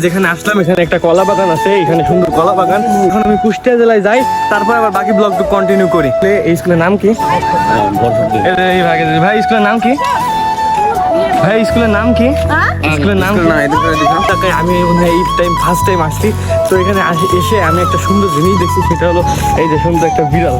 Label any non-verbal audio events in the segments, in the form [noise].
যেখানে আসলাম এখানে একটা কলা বাগান আছে এখানে সুন্দর কলা বাগান। এখন আমি কুষ্টিয়া জেলায় যাই তারপর আবার বাকি ব্লগ কন্টিনিউ করি। এই স্কুলের নাম কি? ভাই স্কুলের নাম কি? ভাই স্কুলের নাম কি? স্কুলের নাম কি? তাকে আমি মনে হয় এই টাইম ফার্স্ট টাইম আসছি। তো এখানে আসি- এসে আমি একটা সুন্দর জিনিস দেখছি সেটা হলো এই যে সুন্দর একটা বিড়াল।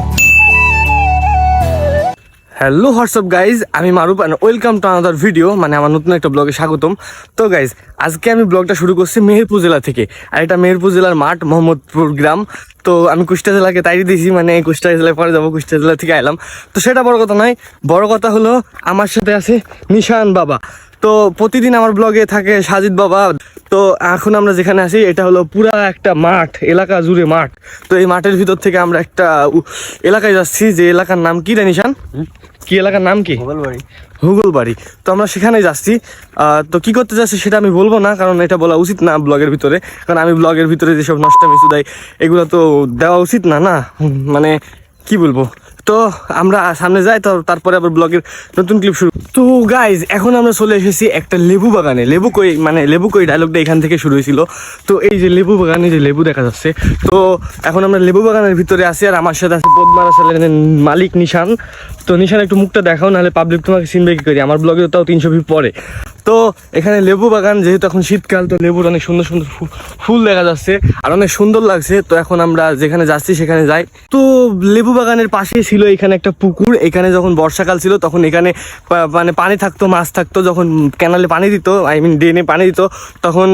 হ্যালো হোয়াটসঅ্যাপ গাইজ আমি Maruf and welcome to another video মানে আমার নতুন একটা ব্লগে স্বাগতম। তো গাইজ আজকে আমি ব্লগটা শুরু করছি মেহেরপুর জেলা থেকে। আর এটা মেহেরপুর জেলার মাঠ, মোহাম্মদপুর গ্রাম। তো, আমি কুষ্টিয়া জেলাকে তাই দিয়েছি মানে কুষ্টিয়া জেলায় পরে যাব, কুষ্টিয়া জেলা থেকে এলাম তো, সেটা বড় কথা নয়। বড় কথা হলো, আমার সাথে আছে নিশান বাবা। তো, প্রতিদিন আমার ব্লগে থাকে সাজিদ বাবা। তো, এখন আমরা যেখানে আছি, এটা হলো পুরা একটা মাঠ, এলাকা জুড়ে মাঠ। তো, এই মাঠের ভিতর থেকে আমরা একটা এলাকায় যাচ্ছি। যে এলাকার নাম কি রে, নিশান? কি এলাকার নাম কি? হুগলবাড়ি। তো আমরা সেখানে যাচ্ছি। তো কি করতে যাচ্ছি সেটা আমি বলব না, কারণ এটা বলা উচিত না ব্লগের ভিতরে। কারণ আমি ব্লগের ভিতরে যেসব নষ্ট মিশু দেয় এগুলো তো দেওয়া উচিত না না? মানে কি বলব? তো আমরা সামনে যাই, তো তারপরে আবার ব্লগের নতুন ক্লিপ শুরু। তো গাইজ এখন আমরা চলে এসেছি একটা লেবু বাগানে। লেবু কই মানে লেবু কই ডায়লগটা এখান থেকে শুরু হয়েছিল। তো এই যে লেবু বাগানে যে লেবু দেখা যাচ্ছে, তো এখন আমরা লেবু বাগানের ভিতরে আছি আর আমার সাথে আছে পদ্মারা চ্যানেলের মালিক নিশান। তো নিশান, একটু মুখটা দেখাও, নাহলে পাবলিক তোমাকে চিনবে কি করি। আমার ব্লগে তাও তিনশো ভিউ পরে তো এখানে লেবু বাগান, যেহেতু এখন শীতকাল, তো লেবুর অনেক সুন্দর সুন্দর ফুল দেখা যাচ্ছে। আর অনেক সুন্দর লাগছে। তো এখন আমরা যেখানে যাচ্ছি, সেখানে যাই। তো লেবু বাগানের পাশে ছিল এখানে একটা পুকুর। এখানে যখন বর্ষাকাল ছিল, তখন এখানে মানে পানি থাকতো, মাছ থাকতো, যখন ক্যানালে পানি দিত আই মিন ড্রেনে পানি দিত, তখন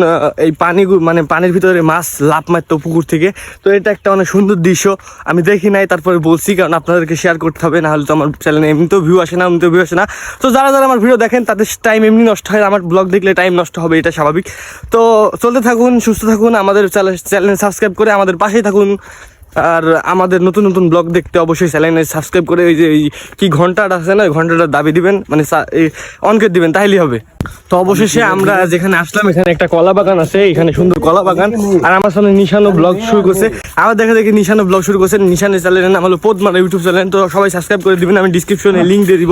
এই পানি মানে পানির ভিতরে মাছ লাভ মারতো পুকুর থেকে। তো এটা একটা অনেক সুন্দর দৃশ্য। আমি দেখি নাই, তারপরে বলছি, কারণ আপনাদেরকে শেয়ার করতে হবে, নাহলে তো আমার চ্যানেলে এমনিতেও ভিউ আসে না, এমনিতেও ভিউ আসে না। তো যারা যারা আমার ভিডিও দেখেন, তাদের টাইম এমনি নষ্ট হয় আমার ব্লগ দেখলে টাইম নষ্ট হবে, এটা স্বাভাবিক। তো চলতে থাকুন, সুস্থ থাকুন, আমাদের চ্যানেল সাবস্ক্রাইব করে আমাদের পাশেই থাকুন। আর আমাদের নতুন নতুন ব্লগ দেখতে অবশ্যই চ্যানেলে সাবস্ক্রাইব করে ওই যে এই কি ঘন্টাটা আছে না ঘন্টাটা দাবি দিবেন মানে অন করে দিবেন, তাইলেই হবে। তো অবশেষে আমরা যেখানে আসলাম এখানে একটা কলা বাগান আছে এখানে সুন্দর কলা বাগান। আর আমার সামনে নিশানো ব্লগ শুরু করছে। আমার দেখা দেখি নিশানো ব্লগ শুরু করছে। নিশানের চ্যানেলের নাম হলো পদ্মানা ইউটিউব চ্যানেল তো সবাই সাবস্ক্রাইব করে দিবেন আমি ডিসক্রিপশনে লিঙ্ক দিয়ে দিব।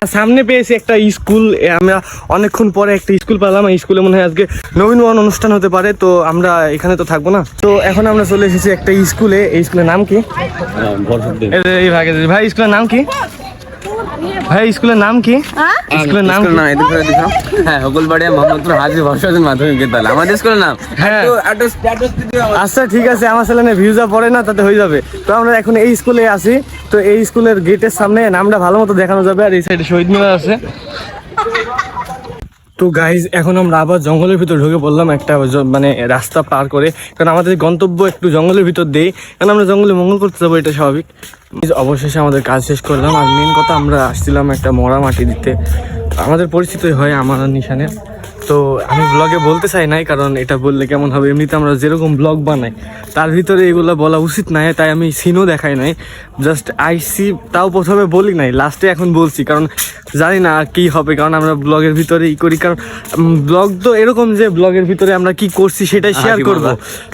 আর সামনে পেয়েছি একটা স্কুল আমরা অনেকক্ষণ পরে একটা স্কুল পেলাম। এই স্কুলে মনে হয় আজকে নবীন বরণ অনুষ্ঠান হতে পারে তো আমরা এখানে তো থাকব না। তো এখন আমরা চলে এসেছি একটা স্কুলে। এই স্কুলের নাম কি? ভাই স্কুলের নাম কি? ভাই স্কুলের নাম কি? স্কুলের নাম? না এদিকে করে দিখাও হ্যাঁ হকুলবাড়িয়া মোহাম্মদপুর হাজির বর্ষাদিন মাধ্যমিক বিদ্যালয়। আমাদের স্কুলের নাম। হ্যাঁ। আচ্ছা ঠিক আছে আমার ছেলে ভিউজা পড়ে না তাতে হয়ে যাবে। তো আমরা এখন এই স্কুলে আছি। তো এই স্কুলের গেটের সামনে নামটা ভালো মতো দেখানো যাবে আর এই সাইডে শহীদ মিনার আছে। তো গাইজ এখন আমরা আবার জঙ্গলের ভিতর ঢুকে পড়লাম একটা মানে রাস্তা পার করে। কারণ আমাদের গন্তব্য একটু জঙ্গলের ভিতর দেই কারণ আমরা জঙ্গলে মঙ্গল করতে যাব, এটা স্বাভাবিক। অবশেষে আমাদের কাজ শেষ করলাম। আর মেন কথা, আমরা আসছিলাম একটা মরা মাটি দিতে। আমাদের পরিচিতই হয় আমার নিশানে নিশানের। তো আমি ব্লগে বলতে চাই নাই কারণ এটা বললে কেমন হবে? এমনিতে আমরা যেরকম ব্লগ বানাই তার ভিতরে এগুলো বলা উচিত নাই তাই আমি সিনও দেখাই নাই। জাস্ট আইসি তাও প্রথমে বলি নাই লাস্টে এখন বলছি কারণ জানি না কি হবে কারণ আমরা ব্লগের ভিতরে ই করি কারণ ব্লগ তো এরকম যে ব্লগের ভিতরে আমরা কি করছি সেটাই শেয়ার করব।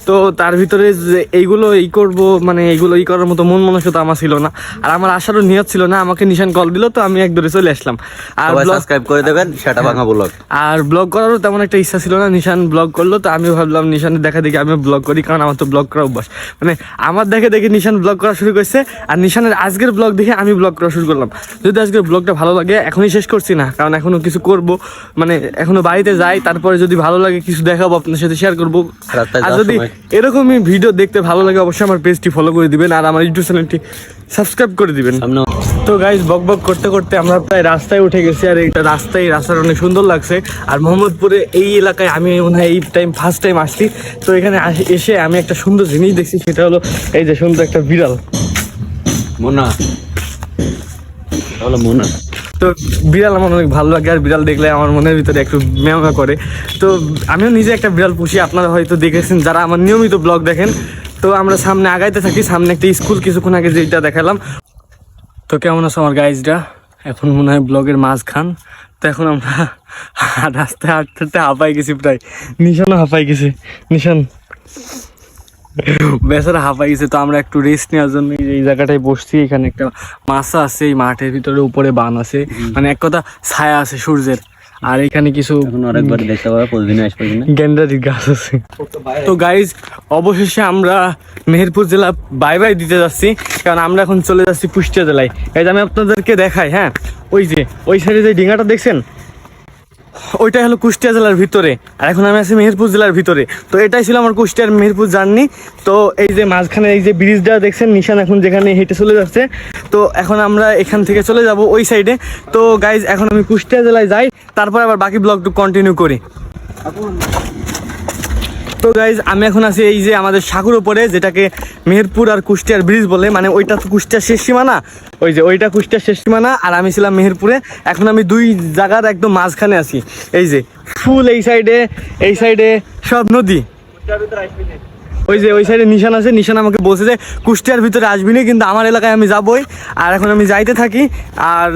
তো তার ভিতরে যে এইগুলো ই করব মানে এইগুলো ই করার মতো মন মানসিকতা আমার ছিল না আর আমার আসারও নিয়ত ছিল না আমাকে নিশান কল দিল তো আমি একদরে চলে আসলাম। আর ব্লগ সাবস্ক্রাইব করে দেবেন সেটা ভাঙা ব্লগ আর ব্লগ করারও তেমন একটা ইচ্ছা ছিল না। নিশান ব্লগ করল তো আমিও ভাবলাম নিশানের দেখা দেখে আমিও ব্লগ করি কারণ আমার তো ব্লগ করা অভ্যাস। মানে আমার দেখে দেখে নিশান ব্লগ করা শুরু করছে আর নিশানের আজকের ব্লগ দেখে আমি ব্লগ করা শুরু করলাম। যদি আজকের ব্লগটা ভালো লাগে এখনই শেষ করছি না কারণ এখনও কিছু করব মানে এখনও বাড়িতে যাই তারপরে যদি ভালো লাগে কিছু দেখাবো আপনার সাথে শেয়ার করব। আর যদি এরকমই ভিডিও দেখতে ভালো লাগে অবশ্যই আমার পেজটি ফলো করে দিবেন আর আমার ইউটিউব চ্যানেলটি সাবস্ক্রাইব করে দিবেন। তো গাইজ বক বক করতে করতে আমরা প্রায় রাস্তায় উঠে গেছি আর এইটা রাস্তায় রাস্তাটা অনেক সুন্দর লাগছে আর মোহাম্মদপুরে এই এলাকায় আমি মনে হয় এই টাইম ফার্স্ট টাইম আসছি। তো এখানে এসে আমি একটা সুন্দর জিনিস দেখছি সেটা হলো এই যে সুন্দর একটা বিড়াল। মোনা। হলো মোনা। তো বিড়াল আমার অনেক ভালো লাগে আর বিড়াল দেখলে আমার মনের ভিতরে একটু মেমা করে। তো আমিও নিজে একটা বিড়াল পুষি আপনারা হয়তো দেখেছেন যারা আমার নিয়মিত ব্লগ দেখেন। তো আমরা সামনে আগাইতে থাকি সামনে একটা স্কুল কিছুক্ষণ আগে যেটা দেখালাম। তো কেমন আছো আমার গাইজরা এখন মনে হয় ব্লগের মাঝখান। তো এখন আমরা [laughs] রাস্তায় হাঁটতে হাঁটতে হাঁপাই গেছি প্রায়। নিশানও হাঁপাই গেছে। নিশান। বেচারা হাঁপাই গেছে তো আমরা একটু রেস্ট নেওয়ার জন্য এই জায়গাটায় বসছি এখানে একটা মাছা আছে এই মাঠের ভিতরে উপরে বান আছে। মানে এক কথা ছায়া আছে সূর্যের। আর এখানে কিছু গ্যান্ডারির গাছ আছে। তো গাইজ অবশেষে আমরা মেহেরপুর জেলা বাই বাই দিতে যাচ্ছি। কারণ আমরা এখন চলে যাচ্ছি কুষ্টিয়া জেলায়। এই আমি আপনাদেরকে দেখাই হ্যাঁ? ওই যে ওই সাইডে যে ডিঙাটা দেখছেন? ওইটা হলো কুষ্টিয়া জেলার ভিতরে। আর এখন আমি আছি মেহেরপুর জেলার ভিতরে। তো এটাই ছিল আমার কুষ্টিয়ার মেহেরপুর জার্নি। তো এই যে মাঝখানে এই যে ব্রিজটা দেখছেন, নিশান এখন যেখানে হেঁটে চলে যাচ্ছে। তো এখন আমরা এখান থেকে চলে যাব ওই সাইডে। তো গাইজ এখন আমি কুষ্টিয়া জেলায় যাই, তারপর আবার বাকি ব্লগটু কন্টিনিউ করি। তো গাইজ আমি এখন আছি এই যে আমাদের সাগর উপরে, যেটাকে মেহেরপুর আর কুষ্টিয়ার ব্রিজ বলে। মানে ওইটা তো কুষ্টিয়ার শেষ সীমানা। ওই যে ওইটা কুষ্টিয়ার শেষ সীমানা, আর আমি ছিলাম মেহেরপুরে। এখন আমি দুই জায়গার একদম মাঝখানে আছি। এই যে ফুল এই সাইডে এই সাইডে সব নদী। ওই যে ওই সাইডে নিশান আছে, নিশান আমাকে বলছে যে, কুষ্টিয়ার ভিতরে আসবি না, কিন্তু আমার এলাকায় আমি যাবই। আর এখন আমি যাইতে থাকি। আর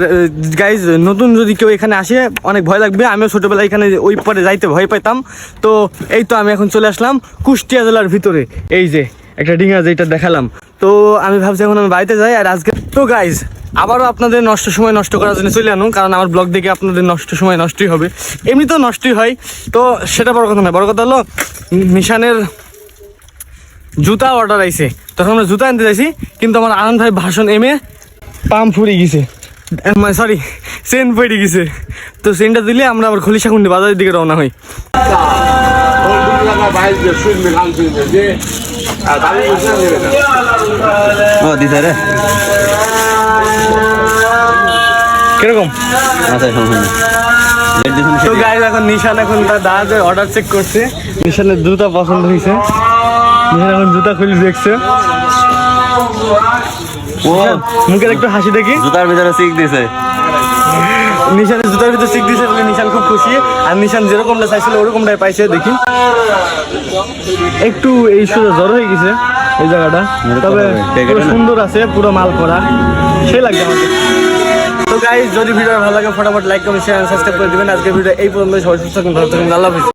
গাইজ নতুন যদি কেউ এখানে আসে, অনেক ভয় লাগবে। আমিও ছোটোবেলায় এখানে ওই পরে যাইতে ভয় পাইতাম। তো এই তো আমি এখন চলে আসলাম কুষ্টিয়া জেলার ভিতরে। এই যে, একটা ডিঙা যেটা দেখালাম। তো আমি ভাবছি এখন আমি বাড়িতে যাই। আর আজকে, তো গাইজ আবারও আপনাদের নষ্ট সময় নষ্ট করার জন্য চলে আনুন, কারণ আমার ব্লগ দেখে আপনাদের নষ্ট সময় নষ্টই হবে। এমনি তো নষ্টই হয়। তো সেটা বড় কথা নয়। বড় কথা হলো নিশানের জুতা অর্ডার আইছে। তখন আমরা জুতা আনতে যাইছি কিন্তু আমার আনন্দ ভাই ভাষণ এমে পাম্প ফুরে গেছে। সরি চেন পড়ে গেছে। তো চেনটা দিলে আমরা আবার খলিশা কুন্ডি বাজারের দিকে রওনা হই। কীরকম? আচ্ছা তো গাইজ এখন নিশান এখন তার দাদাদের অর্ডার চেক করছে। নিশানের জুতা পছন্দ হয়েছে এখন জুতা খুলে দেখছে। ও। মুখের একটু হাসি দেখি। জুতার ভিতরে সিক দিছে। নিশানের জুতার ভিতরে দিয়েছে বলে নিশান খুব খুশি। আর নিশান যেরকমটা চাইছিল ওরকমটাই পাইছে দেখি। একটু এই সোজা জ্বর হয়ে গেছে এই জায়গাটা। তবে? সুন্দর আছে পুরো মাল করা সেই লাগছে আমাকে তো গাইজ যদি ভিডিও ভালো লাগে ফটাফট লাইক কমেন্ট শেয়ার সাবস্ক্রাইব করে দিবেন। আজকে ভিডিও এই পর্যন্ত সবাই সুস্থ থাকুন ভালো থাকুন। আল্লাহ হাফিজ।